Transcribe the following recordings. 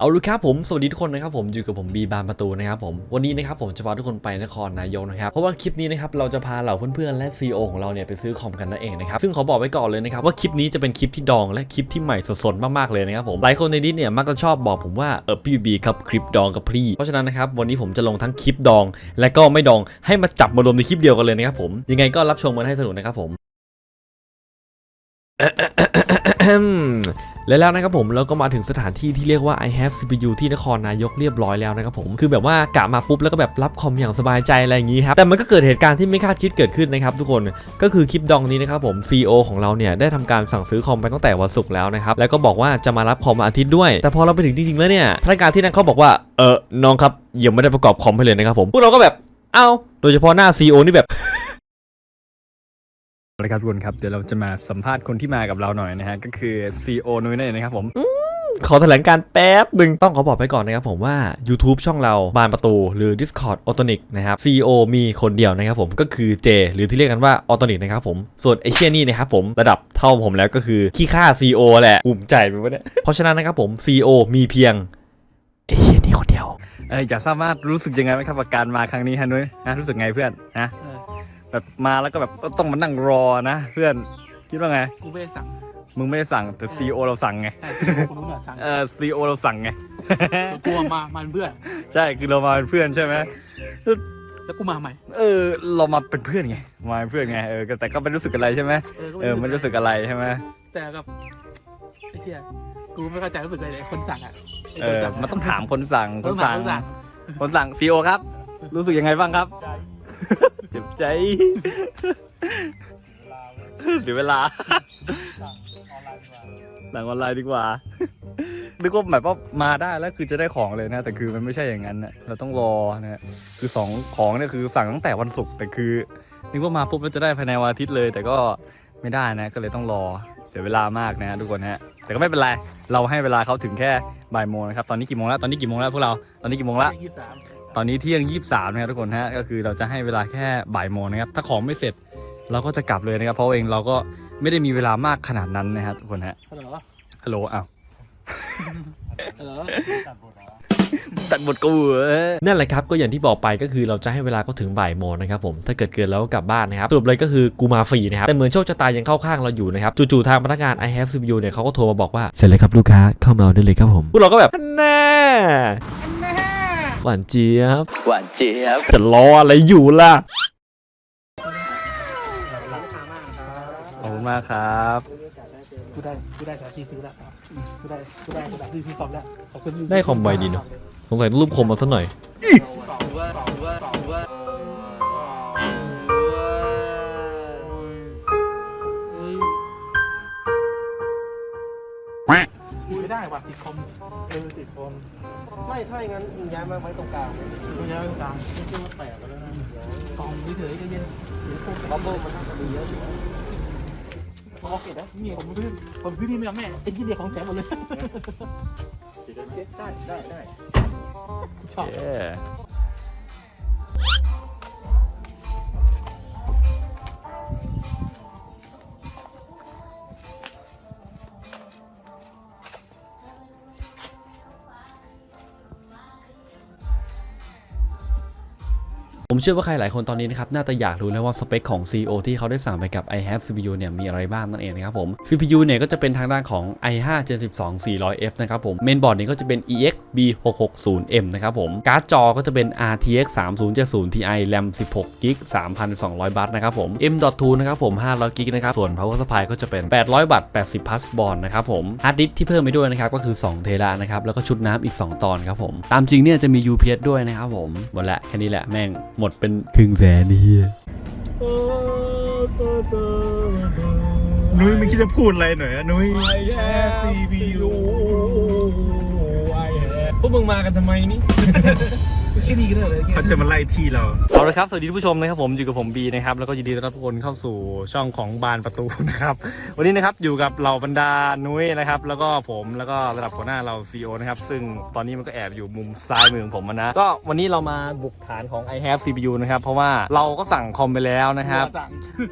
เอาละครับผมสวัสดีทุกคนนะครับผมอยู่กับผมบีบานประตูนะครับผมวันนี้นะครับผมจะพาทุกคนไปนครนายกนะครับเพราะว่าคลิปนี้นะครับเราจะพาเหล่าเพื่อนๆและ CEO ของเราเนี่ยไปซื้อคอมกันนั่นเองนะครับซึ่งขอบอกไว้ก่อนเลยนะครับว่าคลิปนี้จะเป็นคลิปที่ดองและคลิปที่ใหม่สดๆมากๆเลยนะครับผมหลายคนในนี้เนี่ยมักจะชอบบอกผมว่าเออพี่บีครับคลิปดองกับพี่เพราะฉะนั้นนะครับวันนี้ผมจะลงทั้งคลิปดอง และก็ไม่ดองให้มาจับมารวมในคลิปเดียวกันเลยนะครับผมยังไงก็รับชมกันให้สนุกนะครับผม และแล้วนะครับผมเราก็มาถึงสถานที่ที่เรียกว่า I have CPU ที่นครนายกเรียบร้อยแล้วนะครับผมคือแบบว่ากะมาปุ๊บแล้วก็แบบรับคอมอย่างสบายใจอะไรอย่างนี้ครับแต่มันก็เกิดเหตุการณ์ที่ไม่คาดคิดเกิดขึ้นนะครับทุกคนก็คือคลิปดองนี้นะครับผม CEO ของเราเนี่ยได้ทำการสั่งซื้อคอมไปตั้งแต่วันศุกร์แล้วนะครับแล้วก็บอกว่าจะมารับคอมวันอาทิตย์ด้วย แต่พอเราไปถึงจริงๆแล้วเนี่ยพนักงานที่นั่นเขาบอกว่าเออน้องครับยังไม่ได้ประกอบคอมให้เลยนะครับผมพวกเราก็แบบเอ้าโดยเฉพาะหน้า CEO นี่แบบ สวัสดีครับทุกคนครับเดี๋ยวเราจะมาสัมภาษณ์คนที่มากับเราหน่อยนะฮะก็คือ CEO นุ้ยนั่นเองนะครับผมขอแถลงการแป๊บหนึ่งต้องขอบอกไปก่อนนะครับผมว่า YouTube ช่องเราบานประตูหรือ Discord a u t o n i c นะครับ CEO มีคนเดียวนะครับผมก็คือเจ หรือที่เรียกกันว่า a u t o n i c นะครับผมส่วนไอเชียนี่นะครับผมระดับเท่าผมแล้วก็คือขี้ค่า CEO แหละภูมิใจไปวะเนี่ยเพราะฉะนั้นนะครับผม CEO มีเพียงไอเชียนี่คนเดียวเอออยากทราบว่ารู้สึกยังไงไหมครับกับการมาครั้งนี้ฮะนุ้ยฮะรู้สึกไงเพื่อนนะเออ แบบมาแล้วก็แบบต้องมานั่งรอนะเพื่อนคิดว่าไง กูไม่ได้สั่งมึงไม่ได้สั่งแต่ CEO เราสั่งไง ใช่คือคนนู้นน่ะสั่งเออ CEO เราสั่งไงกูเอามามาเป็นเพื่อน ใช่คือเรามาเป็นเพื่อนใช่ไหมแล้วกูมาใหม่ เออ เรามาเป็นเพื่อนไงมาเป็นเพื่อนไงเออแต่ก็ไม่รู้สึกอะไรใช่ไหมเออก็เออไม่รู้สึกอะไรใช่ไหมแต่กับไอ้เหี้ยกูไม่เข้าใจรู้สึกอะไรเลยคนสั่งอะไเอคนอสั่ะมันต้องถามคนสั่งคคนนสั่สั่งงคนสั่งคนสั่ง CEO ครับ รู้สึกยังไงบ้างครับ เจ็บใจเสียเวลาหลังออนไลน์ดีกว่านึกว่าแบบว่ามาได้แล้วคือจะได้ของเลยนะ แต่คือมันไม่ใช่อย่างนั้นนะเราต้องรอนะฮะคือสองของเนี่ยคือสั่งตั้งแต่วันศุกร์แต่คือนึกว่ามาปุ๊บแล้วจะได้ภายในวันอาทิตย์เลย แต่ก็ไม่ได้นะ ก็เลยต้องรอเสียเวลามากนะฮะทุกคนฮะแต่ก็ไม่เป็นไรเราให้เวลาเขาถึงแค่บ่ายโมงนะครับตอนนี้กี่โมงแล้วตอนนี้กี่โมงแล้วพวกเราตอนนี้กี่โมงแล้วยี่สิบสาม ตอนนี้เที่ยงยี่สามนะครับทุกคนฮะก็คือเราจะให้เวลาแค่บ่ายโมงนะครับถ้าของไม่เสร็จเราก็จะกลับเลยนะครับ เพราะเองเราก็ไม่ได้มีเวลามากขนาดนั้นนะครับทุกคนฮะฮัลโหลฮัลโหลอ้าวฮัลโหลตัดบทกูเหรอนั่นแหละครับก็อย่างที่บอกไปก็คือเราจะให้เวลาก็ถึงบ่ายโมงนะครับผมถ้าเกิดเกินแล้วก็กลับบ้านนะครับสรุปเลยก็คือกูมาฟรีนะครับแต่เหมือนโชคชะตายังเข้าข้างเราอยู่นะครับจู่ๆทางพนักงาน I have CPU เนี่ยเขาก็โทรมาบอกว่าเสร็จเลยครับลูกค้าเข้ามาเอาได้เลยครับผมพวกเราก็แบบแน่ หวานเจี๊ยบ หวานเจี๊ยบ จะรออะไรอยู่ล่ะ ขอบคุณมากครับกูได้กูได้สาธิตซื้อแล้วกูได้กูได้กูได้ซื้อคอมแล้วขอบคุณได้คอมไวดีเนาะสงสัยต้องรูปคมมาสักหน่อย ไม่ได้ว่ะติดคอมเออติดคอมไม่ถ้าอย่างนั้นย้ายมาไว้ตรงกลางกูย้ายไปกลางไม่ใช่ว่าแตกไปแล้วนะกองเฉยๆก็เย็นเดี๋ยวพวกบับเบิ้ลมันน่าจะมีเยอะอยู่โอเคนะนี่ผมซื้อผมซื้อนี่ไม่เอาแม่ไอ้ที่เดียวของแถมหมดเลยได้ได้ได้ชอบ ผมเชื่อว่าใครหลายคนตอนนี้นะครับน่าจะอยากรู้แล้วว่าสเปคของ CEO ที่เขาได้สั่งไปกับ i have CPU เนี่ยมีอะไรบ้างนั่นเองนะครับผม CPU เนี่ยก็จะเป็นทางด้านของ i5 Gen 12 400F นะครับผมเมนบอร์ดเนี่ยก็จะเป็น EX B660M นะครับผมการ์ดจอก็จะเป็น RTX 3070 Ti RAM 16 GB 3,200 บัตนะครับผม M.2 นะครับผม500 GB นะครับส่วน Power Supply ก็จะเป็น 800 บัต80 plus bond นะครับผมฮาร์ดดิสที่เพิ่มไปด้วยนะครับก็คือ2เทรานะครับแล้วก็ชุดน้ำอีก 2 ตอนครับผมตามจริงเนี่ยจะมี UPS ด้วยนะครับผมหมดละแค่นี้แหละแม่งหมดเป็นครึ่งแสนนี่นุ้ยมึงคิดจะพูดอะไรหน่อยอะนุ้ย I have CPU I have วกมึงมากันทำไมนี่ชื่อดีกันเลยเขาจะมาไล่ที่เรา เอาละครับ สวัสดีท่านผู้ชมนะครับผมอยู่กับผมบีนะครับ แล้วก็ยินดีต้อนรับทุกคนเข้าสู่ช่องของบานประตูนะครับ วันนี้นะครับอยู่กับเหล่าบรรดานุ้ยนะครับ แล้วก็ผมแล้วก็ระดับหัวหน้าเราซีอนะครับ ซึ่งตอนนี้มันก็แอบอยู่มุมซ้ายมือของผมอะนะ ก็วันนี้เรามาบุกฐานของ i have CPU นะครับ เพราะว่าเราก็สั่งคอมไปแล้วนะครับ สั่ง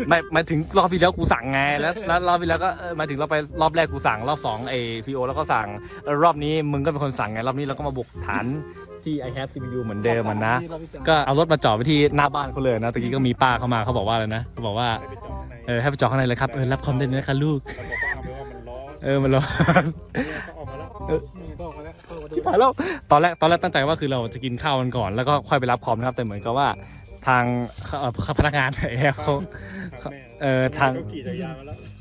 ไม่หมายถึงรอบที่แล้วกูสั่งไงแล้วแล้วรอบที่แล้วก็เออหมายถึงเราไปรอบแรกกูสั่งรอบสองไอซีโอแล้วก็สั่งแล้วรอบนี้มึงก็เป็นคนสั่งไงรอบนี้เราก็มาบุกฐานที่ i have CPU เหมือนเดิมมันนะ ก็เอารถมาจอดไว้ที่หน้าบ้านเขาเลยนะตะกี้ก็มีป้าเข้ามาเขาบอกว่าอะไรนะเขาบอกว่าเออให้ไปจอดข้างในเลยครับเออรับคอมได้เลยนะคะลูกเออมันร้อนก็ออกมาแล้วก็ออกมาดูชิบหายแล้วตอนแรกตอนแรกตั้งใจว่าคือเราจะกินข้าวกันก่อนแล้วก็ค่อยไปรับคอมนะครับแต่เหมือนกับว่าทางเอ่อพนักงานแอร์เขาเออทาง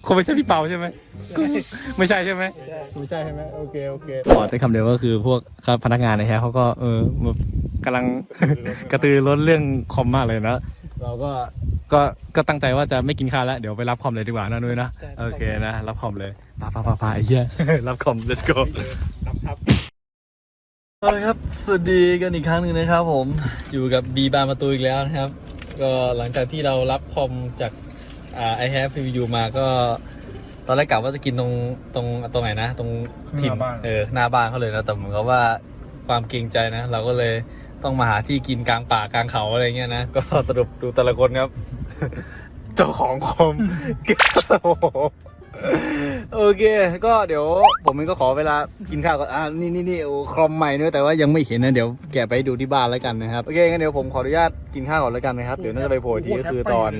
ขี่จักรยานมาแล้วคงไม่ใช่พี่เปาใช่ไหมไม่ใช่ใช่ไหมไม่ใช่ใช่ไหมโอเคโอเคบอกได้คำเดียวก็คือพวกพนักงานในแฮะเขาก็เออแบบกำลังกระตือร้นเรื่องคอมมากเลยนะ เราก็ก็ก็ตั้งใจว่าจะไม่กินข้าวแล้ว เดี๋ยวไปรับคอมเลยดีกว่านะนุ้ยนะโอเคนะรับคอมเลยปาปาปาปาไอ้เหี้ยรับคอม let's go นับทับเอาละครับสวัสดีกันอีกครั้งหนึ่งนะครับผมอยู่กับบีบานประตูอีกแล้วนะครับ ก็หลังจากที่เรารับคอมจาก อ่า i have CPU มาก็ตอนแรกกะว่าจะกินตรงตรงตรงไหนนะ ตรงถิ่นเออหน้าบ้านเขาเลยนะแต่เหมือนกับว่าความเกรงใจนะ เราก็เลยต้องมาหาที่กินกลางป่ากลางเขาอะไรเงี้ยนะ ก็สรุปดูแต่ละคนครับ เจ้าของคอม โอ้โห โอเค ก็เดี๋ยว ผมเองก็ขอเวลากินข้าวก่อนอ่านี่นี่นี่โอ้คอมใหม่ด้วยแต่ว่ายังไม่เห็นนะเดี๋ยวแกะไปดูที่บ้านแล้วกันนะครับโอเคงั้นเดี๋ยวผมขออนุญาตกินข้าวก่อนแล้วกันนะครับเดี๋ยวน่าจะไปโผล่อีกทีก็คือตอน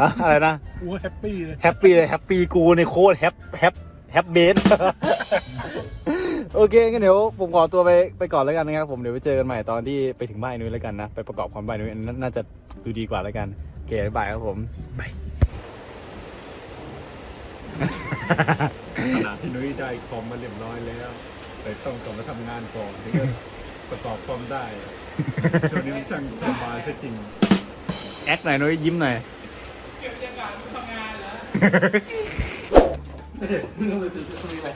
อะอะไรนะกูแฮปปี้เลย แฮปปี้เลยแฮปปี้กูในโคตรแฮปแฮปแฮปเบส โอเคงั้นเดี๋ยวผมขอตัวไปไปก่อนแล้วกันนะครับผมเดี๋ยวไปเจอกันใหม่ตอนที่ไปถึงบ้านนุ้ยแล้วกันนะไปประกอบความบ้านนุ้ยอันนั้นน่าจะดูดีกว่าแล้วกันโอเคบ๊ายบายครับผม ขณะที่นุ้ยได้คอมมาเรียบร้อยแล้ว แต่ต้องกลับมาทำงานก่อนถึงจะประกอบคอมได้ ช่วงนี้มันช่างสบายซะจริง แอคหน่อยนุ้ยยิ้มหน่อยมึงต้องไปตื่นตรงนี้ไป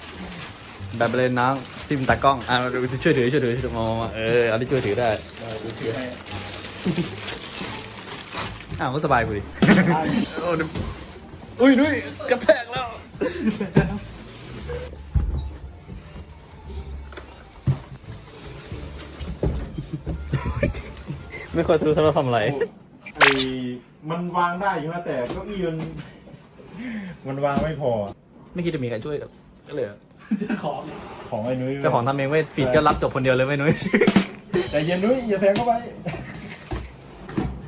แบบเลยน้องทิมตากล้อง อะมาดูช่วยถือช่วยถือช่วยถือมามามาเออเอาที่ช่วยถือได้อ้าวก็สบายกูดิโอ้ดู อุ้ยนุ้ยกระแทกแล้ว ไม่ค่อยรู้ว่าทำอะไร ไอ้มันวางได้อยู่นะแต่เก้าอี้มันมันวางไม่พอ ไม่คิดจะมีใครช่วยกับก็เลยของของไอ้นุ้ยเจ้าของทำเองไม่ปิดก็รับจบคนเดียวเลยไม่นุ้ย แต่เย็นนุ้ยอย่าแทงเข้าไป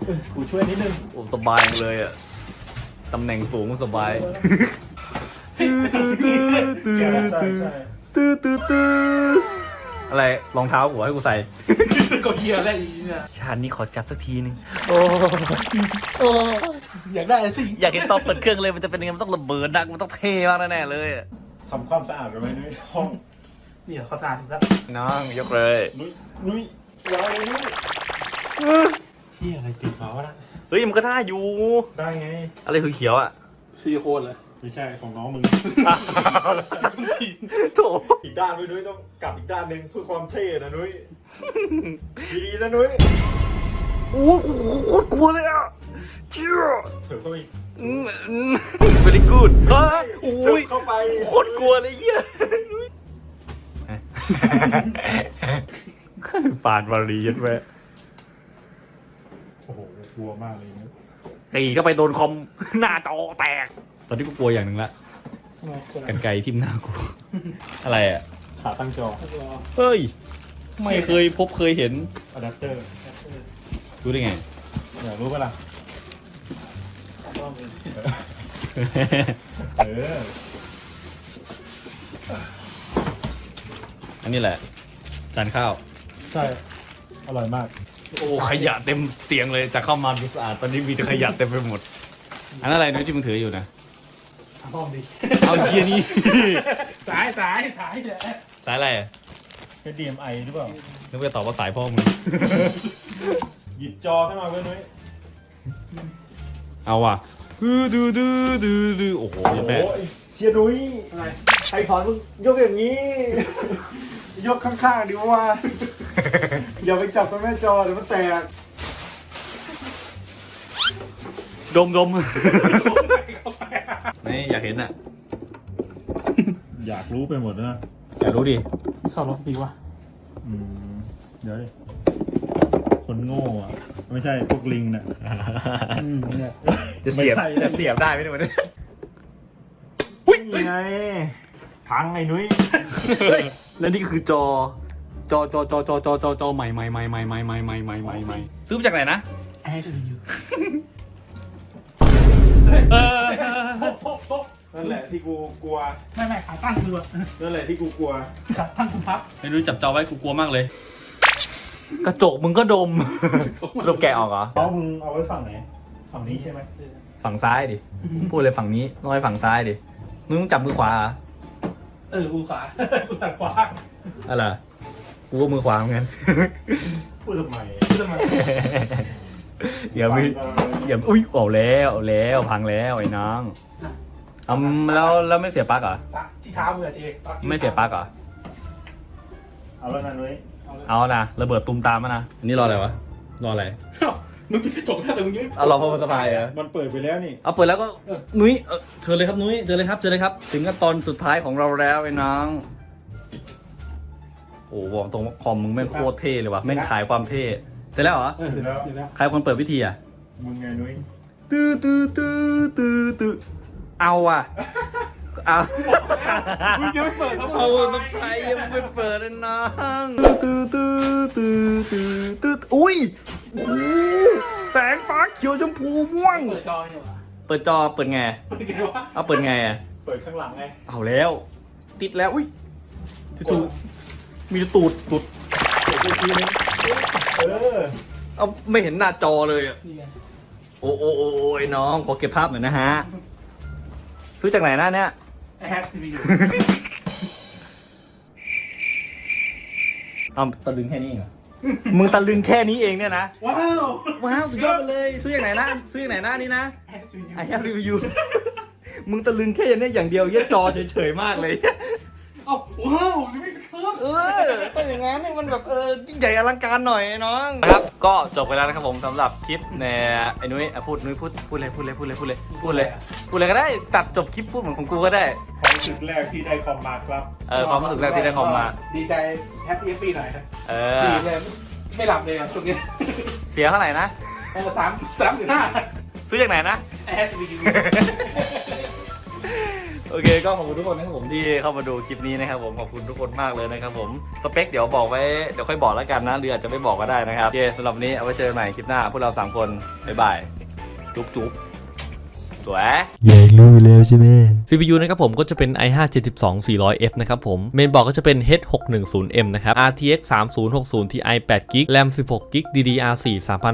เออกูช่วยนิดนึง โอ้สบายเลยอะ ตำแหน่งสูงสบายใช่ใช่ใช่ตื้อตื้อตื้ออะไรรองเท้าหัวให้กูใส่ ก็เฮียแรกอีเนี่ยชาตินี้ขอจับสักทีนึงอยากได้สิอยากเห็นตอนเปิดเครื่องเลยมันจะเป็นยังไงมันต้องระเบิดดังมันต้องเท่มากแน่ๆเลยอะทำความสะอาดกันไหมนุ้ยห้องเนี่ยเขาสาดถึงแล้วน้องยกเลยนุ้ยนุ้ยวางเลยนุ้ยเฮียอะไรติดมาวะนะเฮ้ยมันก็ได้อยู่ ได้ไงอะไรคือเขียวอะ ซีโคนเลยไม่ใช่ของน้องมึง โถอีกด้านด้วยนุ้ยต้องกลับอีกด้านหนึ่งเพื่อความเท่นะนุ้ยดีๆนะนุ้ยโอ้โหโคตรกลัวเลยอะเชี่ยเถิบเข้าไปอีกอืมอืม very good เฮ้ยโอ้เถิยบเข้าไปโคตรกลัวเลยเหี้ยปานวารียัดไว้โอ้โห กลัวมากเลยนะตีก็ไปโดนคอม หน้าจอแตก ตอนนี้กูกลัวอย่างหนึ่งละทำไมกดกันไกลทิ่มหน้ากู อะไรอะ ขาตั้งจอรอเฮ้ย ไม่เคยพบเคยเห็นอะแดปเตอร์รู้ได้ไงอยากรู้ปะล่ะต้องมีเอออันนี้แหละจานข้าว ใช่ อร่อยมาก โอ้ขยะเต็มเตียงเลยจะเข้ามาดูสะอาดตอนนี้มีแต่ขยะเต็มไปหมด อันนั้นอะไรนุ้ยที่มึงถืออยู่นะห้องดิเอาเชียนี่สายสายสายแหละสายอะไรอะเป็น DMI หรือเปล่า นึกว่าตอบว่าสายพ่อมึงหยิบจอขึ้นมาเว้ยนุ้ยเอาว่ะดูดูดูดูดูโอ้โหโอ้โหแม่เชียร์นุ้ยอะไรใครสอนมึงยกอย่างนี้ ยกข้างๆดีว่า อย่าไปจับตรงหน้าจอเดี๋ยวมันแตกดมดมนี่อยากเห็นอะ อยากรู้ไปหมดนะอยากรู้ดิเข้ารถดีวะอืมเดี๋ยวดิคนโง่อะไม่ใช่พวกลิงน่ะอืมเนี่ยจะเสียบไม่ใช่จะเสียบได้ไหมเนี่ยวันนี้นี่ไงพังไอ้นุ้ย แล้วนี่คือจอ จอจอจอจอจอจอจอใหม่ใหม่ใหม่ใหม่ใหม่ใหม่ใหม่ใหม่ใหม่ใหม่ซื้อมาจากไหนนะ แอร์จะอยู่เออนั่นแหละที่กูกลัว ไม่ไม่ขาตั้งคือนั่นแหละที่กูกลัว ขาตั้งคุณพับไม่รู้จับจอไว้กูกลัวมากเลย กระจกมึงก็ดมสรุปแกะออกเหรอเอามึงเอาไว้ฝั่งไหน ฝั่งนี้ใช่ไหมฝั่งซ้ายดิ พูดเลยฝั่งนี้น้อยฝั่งซ้ายดิมึงต้องจับมือขวาเหรอเออกูขวากูตัดขวาอะไร กูก็มือขวาเหมือนกัน พูดทำไมพูดทำไมเดี๋ยวมีเดี๋ยวอุ้ยออกแล้วเอาแล้วพังแล้วไอ้น้องเอาแล้วแล้วไม่เสียปลั๊กเหรอตักที่เท้าเบื่อเจ๊ไม่เสียปลั๊กเหรอเอาแล้วนะนุ้ยเอานะระเบิดตุมตามมานะนี่รออะไรวะ รออะไรมึงปิดกระจกหน้าแต่มึงยังไม่เอารอพอสบายเหรอมันเปิดไปแล้วนี่ เอาเปิดแล้วก็นุ้ยเอ่อเชิญเลยครับนุ้ยเชิญเลยครับเชิญเลยครับ ถึงขั้นตอนสุดท้ายของเราแล้วไอ้น้องโอ้บอกตรงว่าคอมมึงแม่งโคตรเท่เลยว่ะแม่งขายความเท่เสร็จแล้วเหรอเออเสร็จแล้วเสร็จแล้วใครคนเปิดวิธีอะมึงไงนุ้ยตื้อตื้อตื้อตื้อตื้อเอาอะเอามึงยังไม่เปิดครับเอาสไปยังไม่เปิดเลยน้องตื้อตื้อตื้อตื้อตื้ออุ้ยโอ้โหแสงฟ้าเขียวชมพูม่วง เปิดจอเนี่ยวะเปิดจอเปิดไงเปิดไงวะเอาเปิดไงอะเปิดข้างหลังไงเอาแล้ว ติดแล้วอุ้ยจู่ ๆมีตูดตูดเปิดไปทีนึงเออ เอาไม่เห็นหน้าจอเลยอะนี่ไงโอ้โอ้โอ้โอ้ไอ้น้องขอเก็บภาพหน่อยนะฮะ ซื้อจากไหนหน้าเนี่ย ไอแฮกซีพียูเอาตะลึงแค่นี้เหรอ มึงตะลึงแค่นี้เองเนี่ยนะ ว้าวว้าวสุดยอดไปเลย ซื้อจากไหนนะ ซื้อจากไหนหน้านี้นะ แฮกซีพียู I have review มึงตะลึงแค่นี้อย่างเดียวเยี่ยจอเฉยๆมากเลย เอ้าว้าวนี่ไม่ครับ เออต้องอย่างงั้นให้มันแบบเออยิ่งใหญ่อลังการหน่อยน้องนะครับ ก็จบไปแล้วนะครับผมสำหรับคลิปในไอ้นุ้ยอะพูดนุ้ยพูดพูดเลยพูดเลยพูดเลยพูดเลยพูดเลยพูดเลยก็ได้ตัดจบคลิปพูดเหมือนของกูก็ได้ ความรู้สึกแรกที่ได้คอมมาครับ เออความรู้สึกแรกที่ได้คอมมา ดีใจแฮปปี้แฮปปี้หน่อยครับเอดีอเลยไม่หลับเลยอะช่วงนี้เสียเท่าไหร่นะเออสามสามหรือห้าซื้อจากไหนนะไอแฮกซีพียู โอเคก็ขอบคุณทุกคนนะครับผมที่เข้ามาดูคลิปนี้นะครับผมขอบคุณทุกคนมากเลยนะครับผมสเปคเดี๋ยวบอกไว้เดี๋ยวค่อยบอกแล้วกันนะหรืออาจจะไม่บอกก็ได้นะครับโอเคสำหรับวันนี้เอาไว้เจอกันใหม่คลิปหน้าพวกเราสามคนบ๊ายบายจุ๊บจุ๊บ สวยอยากรู้แล้วใช่ไหม CPU นะครับผมก็จะเป็น i5 72 400F นะครับผม เมนบอร์ดก็จะเป็น H610M นะครับ RTX 3060 Ti 8GB RAM 16GB DDR4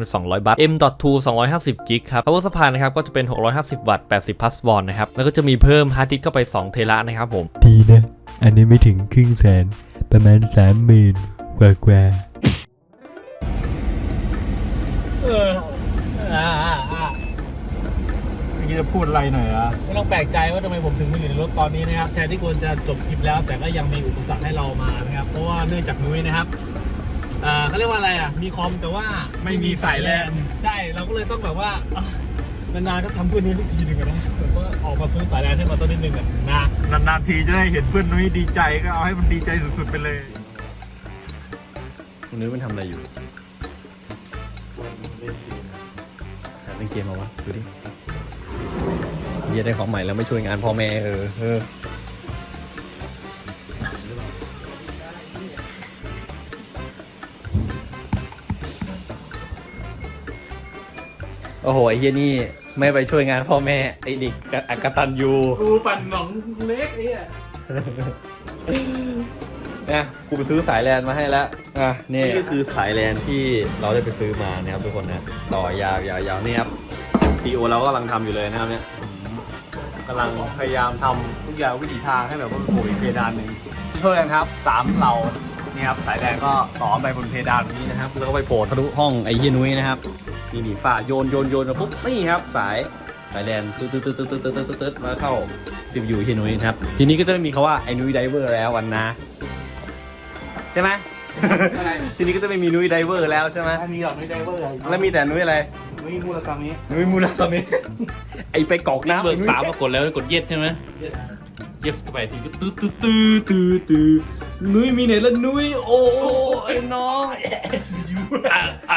3200 บัต M.2 250GB ครับ Power supply นะครับก็จะเป็น 650 วัตต์ 80 plus watt นะครับ แล้วก็จะมีเพิ่มฮาร์ดดิสก์เข้าไป 2 เทรานะครับผม ดีนะ อันนี้ไม่ถึงครึ่งแสน ประมาณสามหมื่นกว่ากว่า จะพูดอะไรหน่อยอะไม่ต้องแปลกใจว่าทำไมผมถึงมาอยู่ในรถตอนนี้นะครับแทนที่ควรจะจบคลิปแล้ว แต่ก็ยังมีอุปสรรคให้เรามานะครับ เพราะว่าเนื่องจากนุ้ยนะครับเอ่อเขาเรียกว่าอะไรอะ มีคอมแต่ว่าไม่มีสายแลนใช่เราก็เลยต้องแบบว่าอะนานๆก็ทำเพื่อนนุ้ยสักทีหนึ่งอะนะแบบว่าออกมาซื้อสายแลนให้มาต้นนิดนึงอะนะ นานๆทีจะได้เห็นเพื่อนนุ้ยดีใจก็เอาให้มันดีใจสุดๆไปเลย คุณนุ้ยมันทำอะไรอยู่หาเล่นเกมมาวะดูดิ เหี้ยได้ของใหม่แล้วไม่ช่วยงานพ่อแม่เออเออโอ้โหไอ้เหี้ยนี่ไม่ไปช่วยงานพ่อแม่ไอ้เด็กกะอักตันยูกูปั่นหนองเล็กเนี่ยนะกูไปซื้อสายแลนมาให้แล้วอะนี่ก็คือสายแลนที่เราได้ไปซื้อมานะครับทุกคนนะต่อยาวยาวยาวนี่ครับ ซีโอเราก็กำลังทำอยู่เลยนะครับเนี่ยกำลังพยายามทำทุกอย่างวิถีทางให้แบบว่าโผล่เพดานหนึ่งที่ช่วยกันครับสามเรานี่ครับสายแดงก็ต่อไปบนเพดานนี้นะครับ แล้วก็ไปโผล่ทะลุห้องไอ้เฮียนุ้ยนะครับนี่นีฝ่าโยนโยนโยนมาปุ๊บนี่ครับ สายสายแดงตึ๊ดตึ๊ดตึ๊ดตึ๊ดตึ๊ดตึ๊ดตึ๊ดมาเข้าสิบอยู่เฮียนุ้ยนะครับทีนี้ก็จะมีคาว่าไอ้นุ้ยไดเวอร์แล้ววันนะใช่ไหม อะไรทีนี้ก็จะไม่มีนุ้ยไดเวอร์แล้วใช่ไหมไม่มีหรอกไม่ไดเวอร์อะไรแล้วมีแต่นุ้ยอะไร ไม่มูลซามินุ้ยมูราซามิ ไอไปกอกน้ำเบิกไอ้นุ้ยสามมากดแล้วกดเย็ดใช่ไหม yes เข้าไปทีก็ตื้อตื้อตื้อตื้อตื้อนุ้ยมีไหนละนุ้ยโอ้ไอ้น้อง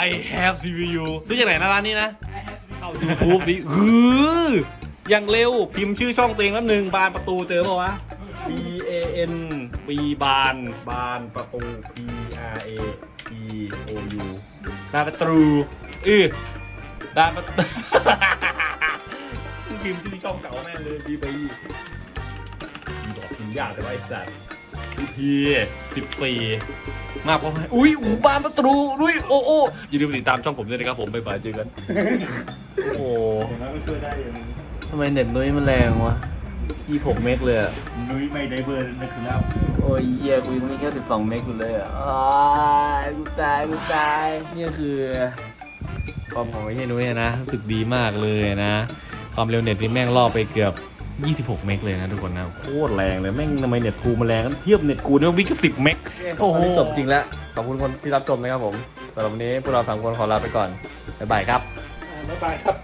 I have CPU ซื้อจากไหนนะร้านนี้นะเข้า YouTube ดิฮืออย่างเร็วพิมพ์ชื่อช่องตัวเองแล้วหนึ่งบานประตูเจอเปล่าวะ B A N B บานบานประตู P R A P O U บานประตูเออบานประตู พิมพ์ชื่อช่องเก่าแม่งเลย B ไปบอกพิมพ์ยากแต่ว่าไอ้สัตว์พีสิบสี่มากกว่าไหมอุ้ยอูบานประตูอุ้ยโอ้โอ้อย่าลืมติดตามช่องผมด้วยนะครับผมบ๊ายบายเจอกัน โอ้อย่างนั้นก็ช่วยได้อย่างทำไมเน็ตนุ้ยมันแรงวะ 26 เมกเลยอะ นุ้ยไม่ไดเวอร์นะครับ โอ้ยเหี้ยกูยังมีแค่12เมกอยู่เลยอะอ้ายกูตายกูตายนี่คือความของไอ้เฮียนุ้ยนะรู้สึกดีมากเลยนะ ความเร็วเน็ตนี่แม่งล่อไปเกือบ 26 เมกเลยนะทุกคนนะโคตรแรงเลยแม่งทำไมเน็ตทูมันแรงกันเทียบเน็ตกูเนี่ยวิ่งแค่10เมกโอ้โหจบจริงแล้วขอบคุณคนที่รับชมนะครับผมสำหรับวันนี้พวกเราสามคนขอลาไปก่อนบ๊ายบายครับบ๊ายบายครับ